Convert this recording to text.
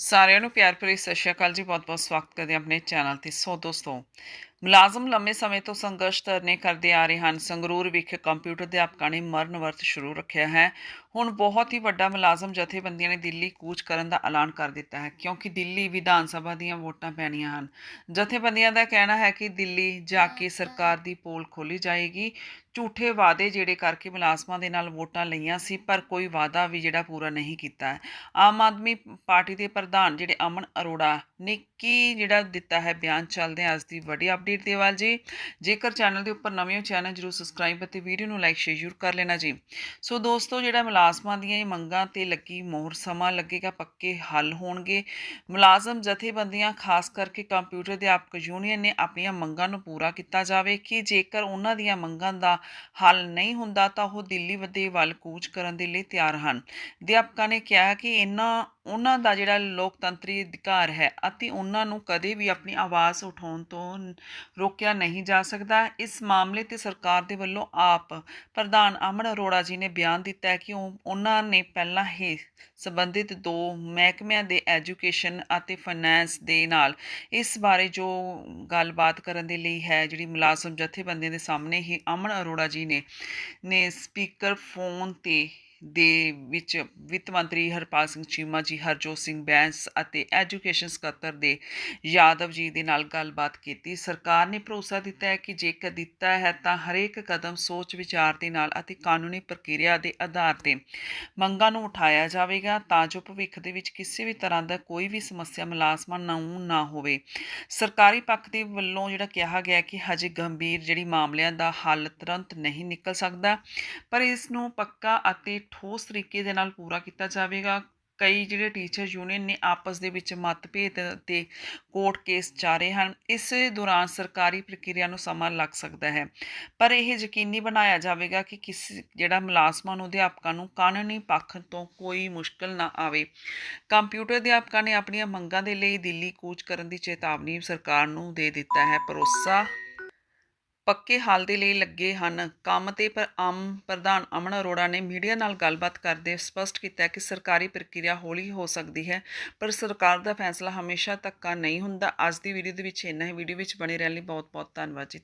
ਸਾਰਿਆਂ ਨੂੰ ਪਿਆਰ ਭਰੀ ਸਤਿ ਸ਼੍ਰੀ ਅਕਾਲ ਜੀ ਬਹੁਤ-ਬਹੁਤ ਸਵਾਗਤ ਕਰਦੇ ਹਾਂ ਆਪਣੇ ਚੈਨਲ ਤੇ। ਸੋ ਦੋਸਤੋ, ਮੁਲਾਜ਼ਮ ਲੰਮੇ ਸਮੇਂ ਤੋਂ ਸੰਘਰਸ਼ ਧਰਨੇ ਕਰਦੇ ਆ ਰਹੇ ਹਨ। ਸੰਗਰੂਰ ਵਿਖੇ ਕੰਪਿਊਟਰ ਅਧਿਆਪਕਾਂ ਨੇ ਮਰਨ ਵਰਤ ਸ਼ੁਰੂ ਰੱਖਿਆ ਹੈ। ਹੁਣ ਬਹੁਤ ਹੀ ਵੱਡਾ ਮੁਲਾਜ਼ਮ ਜਥੇਬੰਦੀਆਂ ਨੇ ਦਿੱਲੀ ਕੂਚ ਕਰਨ ਦਾ ਐਲਾਨ ਕਰ ਦਿੱਤਾ ਹੈ, ਕਿਉਂਕਿ ਦਿੱਲੀ ਵਿਧਾਨ ਸਭਾ ਦੀਆਂ ਵੋਟਾਂ ਪੈਣੀਆਂ ਹਨ। ਜਥੇਬੰਦੀਆਂ ਦਾ ਕਹਿਣਾ ਹੈ ਕਿ ਦਿੱਲੀ ਜਾ ਕੇ ਸਰਕਾਰ ਦੀ ਪੋਲ ਖੋਲੀ ਜਾਏਗੀ। ਝੂਠੇ ਵਾਅਦੇ ਜਿਹੜੇ ਕਰਕੇ ਮੁਲਾਜ਼ਮਾਂ ਦੇ ਨਾਲ ਵੋਟਾਂ ਲਈਆਂ ਸੀ, ਪਰ ਕੋਈ ਵਾਅਦਾ ਵੀ ਜਿਹੜਾ ਪੂਰਾ ਨਹੀਂ ਕੀਤਾ ਹੈ। ਆਮ ਆਦਮੀ ਪਾਰਟੀ ਦੇ ਪ੍ਰਧਾਨ ਜਿਹੜੇ ਅਮਨ ਅਰੋੜਾ ਨੇ ਕੀ ਜਿਹੜਾ ਦਿੱਤਾ ਹੈ ਬਿਆਨ ਚੱਲਦੇ ਹਾਂ ਅੱਜ ਦੀ ਵੱਡੀ ਅਪਡੇਟ ਦੇ ਵੱਲ ਜੀ। ਜੇਕਰ ਚੈਨਲ ਦੇ ਉੱਪਰ ਨਵੇਂ ਹੋ ਚੈਨਲ ਜਰੂਰ ਸਬਸਕ੍ਰਾਈਬ ਅਤੇ ਵੀਡੀਓ ਨੂੰ ਲਾਈਕ ਸ਼ੇਅਰ ਜ਼ਰੂਰ ਕਰ ਲੈਣਾ ਜੀ। ਸੋ ਦੋਸਤੋ, ਜਿਹੜਾ ਮੁਲਾਜ਼ਮਾਂ ਦੀਆਂ ਇਹ ਮੰਗਾਂ ਤੇ ਲੱਗੀ ਮੋਹਰ ਸਮਾਂ ਲੱਗੇਗਾ ਪੱਕੇ ਹੱਲ ਹੋਣਗੇ। ਮੁਲਾਜ਼ਮ ਜਥੇਬੰਦੀਆਂ, ਖਾਸ ਕਰਕੇ ਕੰਪਿਊਟਰ ਅਧਿਆਪਕ ਯੂਨੀਅਨ ਨੇ ਆਪਣੀਆਂ ਮੰਗਾਂ ਨੂੰ ਪੂਰਾ ਕੀਤਾ ਜਾਵੇ ਕਿ ਜੇਕਰ ਉਹਨਾਂ ਦੀਆਂ ਮੰਗਾਂ ਦਾ ਹੱਲ ਨਹੀਂ ਹੁੰਦਾ ਤਾਂ ਉਹ ਦਿੱਲੀ ਵਧੇ ਵੱਲ ਕੂਚ ਕਰਨ ਦੇ ਲਈ ਤਿਆਰ ਹਨ। ਅਧਿਆਪਕਾਂ ਨੇ ਕਿਹਾ ਕਿ ਇਹਨਾਂ, ਉਹਨਾਂ ਦਾ ਜਿਹੜਾ ਲੋਕਤੰਤਰੀ ਅਧਿਕਾਰ ਹੈ ਅਤੇ ਉਹਨਾਂ ਨੂੰ ਕਦੇ ਵੀ ਆਪਣੀ ਆਵਾਜ਼ ਉਠਾਉਣ ਤੋਂ ਰੋਕਿਆ ਨਹੀਂ ਜਾ ਸਕਦਾ। ਇਸ ਮਾਮਲੇ ਤੇ ਸਰਕਾਰ ਦੇ ਵੱਲੋਂ ਆਪ ਪ੍ਰਧਾਨ ਅਮਨ ਅਰੋੜਾ ਜੀ ਨੇ ਬਿਆਨ ਦਿੱਤਾ ਹੈ ਕਿ ਉਹ, ਉਹਨਾਂ ਨੇ ਪਹਿਲਾਂ ਹੀ ਸੰਬੰਧਿਤ ਦੋ ਮਹਿਕਮਿਆਂ ਦੇ ਐਜੂਕੇਸ਼ਨ ਅਤੇ ਫਾਈਨੈਂਸ ਦੇ ਨਾਲ ਇਸ ਬਾਰੇ ਜੋ ਗੱਲਬਾਤ ਕਰਨ ਦੇ ਲਈ ਹੈ, ਜਿਹੜੀ ਮੁਲਾਜ਼ਮ ਜਥੇਬੰਦੀਆਂ ਦੇ ਸਾਹਮਣੇ ਹੀ ਅਮਨ ਅਰੋੜਾ ਜੀ ਨੇ ਨੇ ਸਪੀਕਰ ਫੋਨ ਤੇ ਦੇ ਵਿੱਚ ਵਿੱਤ ਮੰਤਰੀ ਹਰਪਾਲ ਸਿੰਘ ਚੀਮਾ ਜੀ, ਹਰਜੋਤ ਸਿੰਘ ਬੈਂਸ ਅਤੇ ਐਜੂਕੇਸ਼ਨ ਸਕੱਤਰ ਦੇ ਯਾਦਵ ਜੀ ਦੇ ਨਾਲ ਗੱਲਬਾਤ ਕੀਤੀ। ਸਰਕਾਰ ਨੇ ਭਰੋਸਾ ਦਿੱਤਾ ਹੈ ਕਿ ਜੇਕਰ ਦਿੱਤਾ ਹੈ ਤਾਂ ਹਰੇਕ ਕਦਮ ਸੋਚ ਵਿਚਾਰ ਦੇ ਨਾਲ ਅਤੇ ਕਾਨੂੰਨੀ ਪ੍ਰਕਿਰਿਆ ਦੇ ਆਧਾਰ ਤੇ ਮੰਗਾਂ ਨੂੰ ਉਠਾਇਆ ਜਾਵੇਗਾ ਤਾਂ ਜੋ ਭਵਿੱਖ ਦੇ ਵਿੱਚ ਕਿਸੇ ਵੀ ਤਰ੍ਹਾਂ ਦਾ ਕੋਈ ਵੀ ਸਮੱਸਿਆ ਮੁਲਾਜ਼ਮਾਂ ਨੂੰ ਨਾ ਹੋਵੇ। ਸਰਕਾਰੀ ਪੱਖ ਦੇ ਵੱਲੋਂ ਜਿਹੜਾ ਕਿਹਾ ਗਿਆ ਕਿ ਹਜੇ ਗੰਭੀਰ ਜਿਹੜੀ ਮਾਮਲਿਆਂ ਦਾ ਹੱਲ ਤੁਰੰਤ ਨਹੀਂ ਨਿਕਲ ਸਕਦਾ, ਪਰ ਇਸ ਨੂੰ ਪੱਕਾ ਅਤੇ ਠੋਸ ਤਰੀਕੇ ਦੇ ਨਾਲ ਪੂਰਾ ਕੀਤਾ ਜਾਵੇਗਾ। ਕਈ ਜਿਹੜੇ ਟੀਚਰ ਯੂਨੀਅਨ ਨੇ ਆਪਸ ਦੇ ਵਿੱਚ ਮਤਭੇਦ ਤੇ ਕੋਰਟ ਕੇਸ ਜਾ ਰਹੇ ਹਨ। ਇਸ ਦੌਰਾਨ ਸਰਕਾਰੀ ਪ੍ਰਕਿਰਿਆ ਨੂੰ ਸਮਾਂ ਲੱਗ ਸਕਦਾ ਹੈ। ਪਰ ਇਹ ਯਕੀਨੀ ਬਣਾਇਆ ਜਾਵੇਗਾ ਕਿ ਕਿਸ ਜਿਹੜਾ ਮੁਲਾਜ਼ਮਾਂ ਨੂੰ ਅਧਿਆਪਕਾਂ ਨੂੰ ਕਾਨੂੰਨੀ ਪੱਖ ਤੋਂ ਕੋਈ ਮੁਸ਼ਕਲ ਨਾ ਆਵੇ। ਕੰਪਿਊਟਰ ਅਧਿਆਪਕਾਂ ਨੇ ਆਪਣੀਆਂ ਮੰਗਾਂ ਦੇ ਲਈ ਦਿੱਲੀ ਕੂਚ ਕਰਨ ਦੀ ਚੇਤਾਵਨੀ ਸਰਕਾਰ ਨੂੰ ਦੇ ਦਿੱਤਾ ਹੈ। ਭਰੋਸਾ ਪੱਕੇ ਹਾਲ ਦੇ ਲਈ ਲੱਗੇ ਹਨ। ਕੰਮ ਤੇ ਪਰ ਆਮ ਪ੍ਰਧਾਨ ਅਮਨ ਅਰੋੜਾ ਨੇ ਮੀਡੀਆ ਨਾਲ ਗੱਲਬਾਤ ਕਰਦੇ ਸਪਸ਼ਟ ਕੀਤਾ ਕਿ ਸਰਕਾਰੀ ਪ੍ਰਕਿਰਿਆ ਹੌਲੀ ਹੋ ਸਕਦੀ ਹੈ, ਪਰ ਸਰਕਾਰ ਦਾ ਫੈਸਲਾ ਹਮੇਸ਼ਾ ਧੱਕਾ ਨਹੀਂ ਹੁੰਦਾ। ਅੱਜ ਦੀ ਵੀਡੀਓ ਦੇ ਵਿੱਚ ਇੰਨਾ ਹੀ। ਵੀਡੀਓ ਵਿੱਚ ਬਣੇ ਰਹਿਣ ਲਈ ਬਹੁਤ ਬਹੁਤ ਧੰਨਵਾਦ ਜੀ।